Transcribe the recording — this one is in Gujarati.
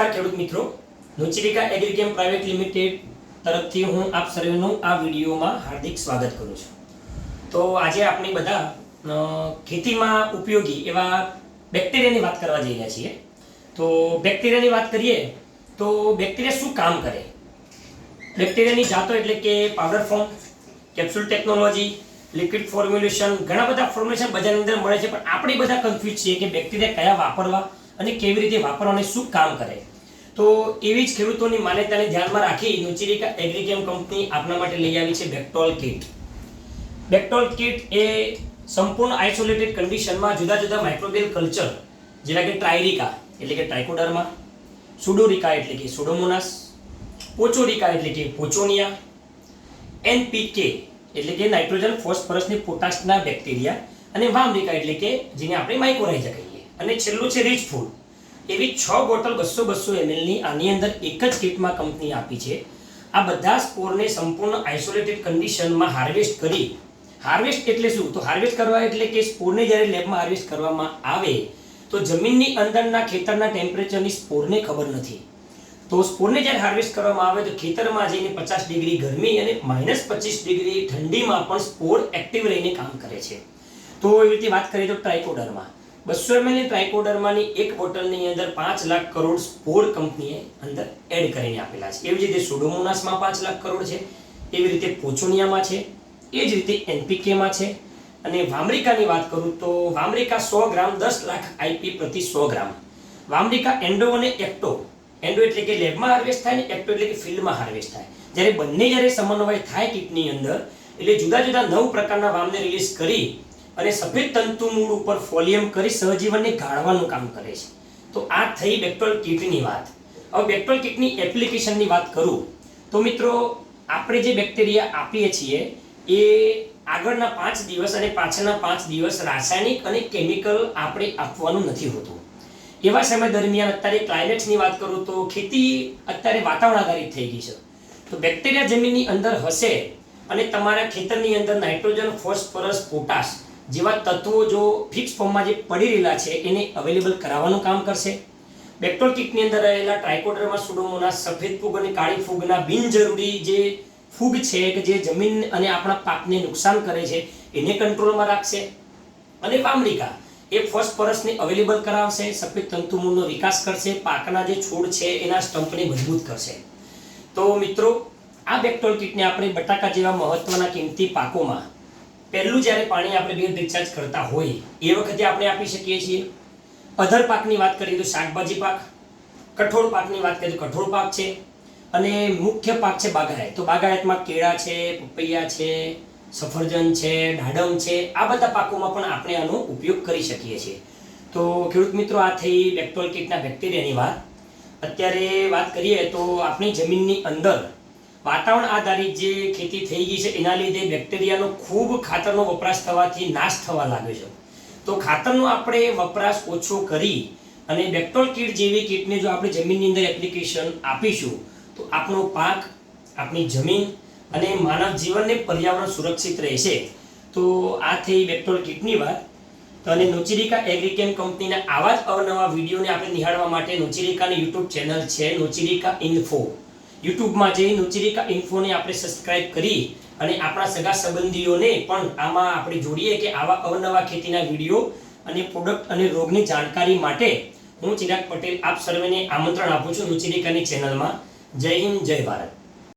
નમસ્કાર ખેડૂત મિત્રો. નુચિરિકા એગ્રીકેમ પ્રાઇવેટ લિમિટેડ તરફથી હું આપ સર્વેનું આ વિડીયોમાં હાર્દિક સ્વાગત કરું છું. તો આજે આપણે બધા ખેતીમાં ઉપયોગી એવા બેક્ટેરિયાની વાત કરવા જઈ રહ્યા છીએ. તો બેક્ટેરિયાની વાત કરીએ તો બેક્ટેરિયા શું કામ કરે? બેક્ટેરિયાની જાતો એટલે કે powder form capsule technology liquid formulation ઘણા બધા ફોર્મ્યુલેશન બજારની અંદર મળે છે, પણ આપણે બધા કન્ફ્યુઝ છીએ કે બેક્ટેરિયા કયા વાપરવા અને કેવી રીતે વાપરવાને શું કામ કરે. તો એવી જ ખેડૂતોની માન્યતાને ધ્યાનમાં રાખી નુચિરિકા એગ્રીકેમ કંપની આપના માટે લઈ આવી છે બેક્ટોલ કીટ. બેક્ટોલ કીટ એ સંપૂર્ણ આઇસોલેટેડ કન્ડિશનમાં જુદા જુદા માઇક્રોબિયલ કલ્ચર, જેના કે ટ્રાયરિકા, એટલે કે ટ્રાઇકોડર્મા સુડોરિકા એટલે કે સુડોમોનાસ, પોચોરિકા એટલે કે પોચોનિયા, એનપીકે એટલે કે નાઇટ્રોજન ફોસ્ફરસની પોટાશના બેક્ટેરિયા અને વામરિકા એટલે કે જેને આપણે માઇક્રોરાઇઝા કહીએ. અને છેલ્લું છે રીચ ફૂડ. એવી છ બોટલ બસો બસો એમએલની આની અંદર એક જ કિટમાં કંપની આપી છે. આ બધા સ્પોરને સંપૂર્ણ આઇસોલેટેડ કન્ડિશનમાં હાર્વેસ્ટ કરી. હાર્વેસ્ટ એટલે શું? તો હાર્વેસ્ટ કરવા એટલે કે સ્પોરને જ્યારે લેબમાં હાર્વેસ્ટ કરવામાં આવે, તો જમીનની અંદરના ખેતરના ટેમ્પરેચરની સ્પોરને ખબર નથી. તો સ્પોરને જ્યારે હાર્વેસ્ટ કરવામાં આવે, તો ખેતરમાં જઈને પચાસ ડિગ્રી ગરમી અને માઇનસ પચીસ ડિગ્રી ઠંડીમાં પણ સ્પોર એક્ટિવ રહીને કામ કરે છે. તો એવી રીતે વાત કરીએ તો ટ્રાઇકોડરમાં બસો એમએલની ટ્રાઇકોડરમાની એક બોટલની અંદર પાંચ લાખ કરોડ સ્પોર કંપનીએ અંદર એડ કરીને આપેલા છે. એવી જ રીતે સુડોમોનાસમાં પાંચ લાખ કરોડ છે. એવી રીતે પોચુનિયામાં છે. એ જ રીતે એનપીકેમાં છે. અને વામરિકાની વાત કરું તો વામરિકા સો ગ્રામ, દસ લાખ આઈપી પ્રતિ સો ગ્રામ. વામરિકા એન્ડો અને એક્ટો. એન્ડો એટલે કે લેબમાં હાર્વેસ્ટ થાય ને એક્ટો એટલે કે ફિલ્ડમાં હાર્વેસ્ટ થાય. જ્યારે બંને જ્યારે સમન્વય થાય કીટની અંદર, એટલે જુદા જુદા નવ પ્રકારના વામને રિલીઝ કરી અને સફેદ તંતુ મૂળ ઉપર ફોલિયમ કરી સહજીવનને ગાળવાનું કામ કરે છે. તો આ થઈ બેક્ટોલ કીટની વાત. હવે બેક્ટોલ કીટની એપ્લિકેશનની વાત કરું. તો મિત્રો, આપણે જે બેક્ટેરિયા આપીએ છીએ, એ આગળના પાંચ દિવસ અને પાછળના પાંચ દિવસ રાસાયણિક અને કેમિકલ આપણે આપવાનું નથી હોતું. એવા સમય દરમિયાન અત્યારે ક્લાઇમેટ્સની વાત કરું તો ખેતી અત્યારે વાતાવરણ આધારિત થઈ ગઈ છે. તો બેક્ટેરિયા જમીનની અંદર હશે અને તમારા ખેતરની અંદર નાઇટ્રોજન, ફોસ્ફરસ, પોટાશ જેવા તત્વો જો ફિક્સ ફોર્મમાં જે પડી રહેલા છે, એને અવેલેબલ કરાવવાનું કામ કરશે. બેક્ટોલ કિટની અંદર રહેલા ટ્રાઇકોડર્મા સુડોમોના સફેદ ફૂગ અને કાળી ફૂગના બિનજરૂરી જે ફૂગ છે કે જે જમીન અને આપણા પાકને નુકસાન કરે છે, એને કંટ્રોલમાં રાખશે. અને પામરિકા એ ફોસ્ફરસને અવેલેબલ કરાવશે, સફેદ તંતુમૂળનો વિકાસ કરશે, પાકના જે છોડ છે, એના સ્ટમ્પને મજબૂત કરશે. તો મિત્રો, આ બેક્ટોલ કિટને આપણે બટાકા જેવા મહત્વના કિંમતી પાકોમાં પહેલું જ્યારે પાણી આપણે બેડ રિચાર્જ કરતા હોય, એ વખતે આપણે આપી શકીએ છીએ અધર પાકની વાત કરીએ તો શાકભાજી પાક, કઠોળ પાકની વાત કરીએ તો કઠોળ પાક છે, અને મુખ્ય પાક છે બાગાયત. તો બાગાયતમાં કેળા છે, પપૈયા છે, સફરજન છે ડાડમ છે, આ બધા પાકોમાં પણ આપણે આનો ઉપયોગ કરી શકીએ છીએ. તો ખેડૂત મિત્રો, આ થઈ બેક્ટોલ કીટના બેક્ટેરિયાની વાત. અત્યારે વાત કરીએ તો આપણી જમીનની અંદર વાતાવરણ આધારિત જે ખેતી થઈ ગઈ છે, એના લીધે બેક્ટેરિયાનો ખૂબ ખાતરનો વપરાશ થવાથી નાશ થવા લાગ્યો છે. તો ખાતરનો આપણે વપરાશ ઓછો કરી અને બેક્ટોલ કીટ જેવી કીટને જો આપણે જમીનની અંદર એપ્લિકેશન આપીશું, તો આપણો પાક, આપણી જમીન અને માનવ જીવનને પર્યાવરણ સુરક્ષિત રહેશે. તો આ થઈ બેક્ટોલ કીટની વાત. તો અને નોચિરિકા એગ્રીકેમ કંપનીના આવા જ અવનવા વિડીયોને આપણે નિહાળવા માટે નોચિરિકાની યુટ્યુબ ચેનલ છે, નોચિરિકા ઇન્ફો. યુટ્યુબમાં જઈને નુચિરિકા ઇન્ફોને આપણે સબસ્ક્રાઇબ કરી અને આપણા સગા સંબંધીઓને પણ આમાં આપણે જોડીએ કે આવા અવનવા ખેતીના વીડિયો અને પ્રોડક્ટ અને રોગની જાણકારી માટે હું ચિરાગ પટેલ આપ સર્વેને આમંત્રણ આપું છું નુચિરિકાની ચેનલમાં. જય હિન્દ, જય ભારત.